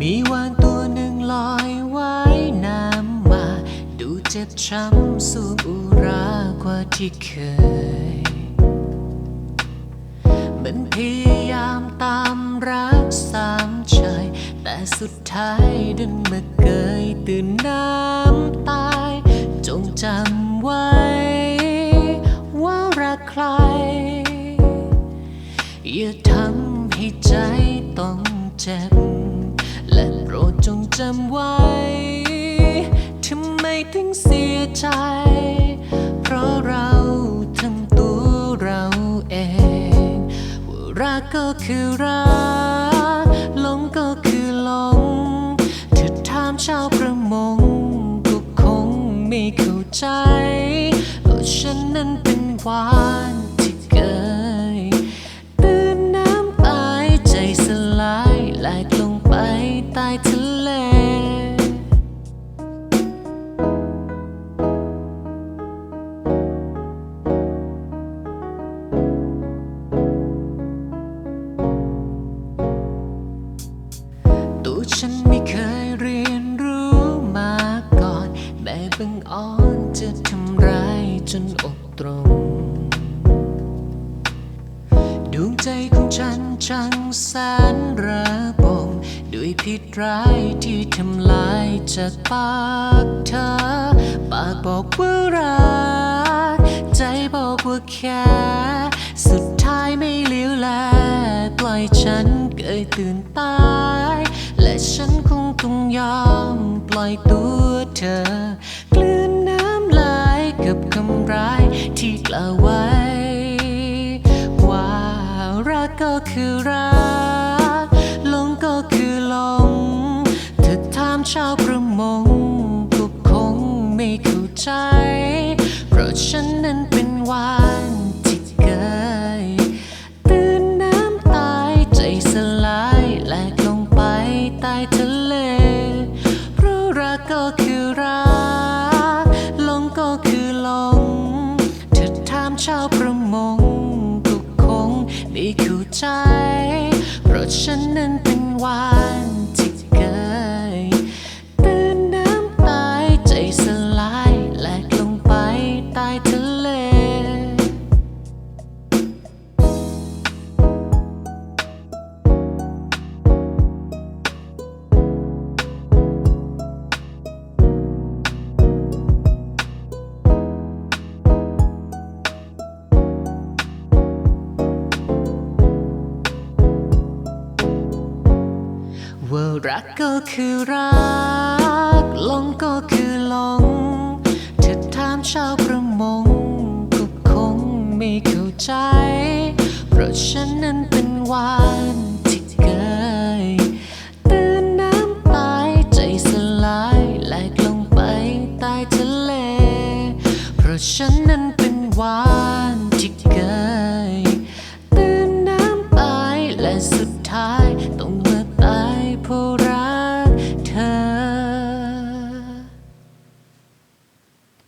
มีวานตัวหนึ่งลอยว่ายน้ำมา ดูเจ็บช้ำสูงอุรากว่าที่เคย มันพยายามตามรักสามใจแต่สุดท้ายดันมาเกยตื่นน้ำตาย จงจำไว้ โปรดจงจำไว้ทำไมถึงเสียใจ เพราะเราทำตัวเราเองว่ารักก็คือรักหลงก็คือหลงถ้าถามชาวประมงก็คงไม่เข้าใจ ฉันไม่เคยเรียนรู้มาก่อน แม่บังอ่อนจะทำร้ายจนอกตรง ดวงใจของฉันช่างแสนระบมด้วยพิษร้ายที่ทำลายจากปากเธอ ปากบอกว่ารัก ใจบอกว่าแค่สุดท้ายไม่เหลียวแล ปล่อยฉันเกยตื่นตา ฉันคงต้องยอมปล่อยตัวเธอกลืนน้ำลายกับคำร้ายที่กล่าวไว้ ว่ารักก็คือรักหลงก็คือหลงถ้าถามชาวประมงก็คงไม่เข้าใจ เพราะฉันนั้นเป็นวาน ใต้ทะเล เพราะรักก็คือรักหลงก็คือหลงถ้าถามชาวประมงก็คงไม่เข้าใจ เพราะฉันนั้นเป็นวานที่เกยตื่นน้ำตายใจสลายแหลกลงไปใต้ทะเล ว่ารักก็คือรักหลงก็คือหลงถ้าถามชาวประมงก็คงไม่เข้าใจ เพราะฉันนั้นเป็นวานที่เกยตื่นน้ำตายใจสลายแหลกลงไปใต้ทะเล เพราะฉันนั้นเป็นวานที่เกย pull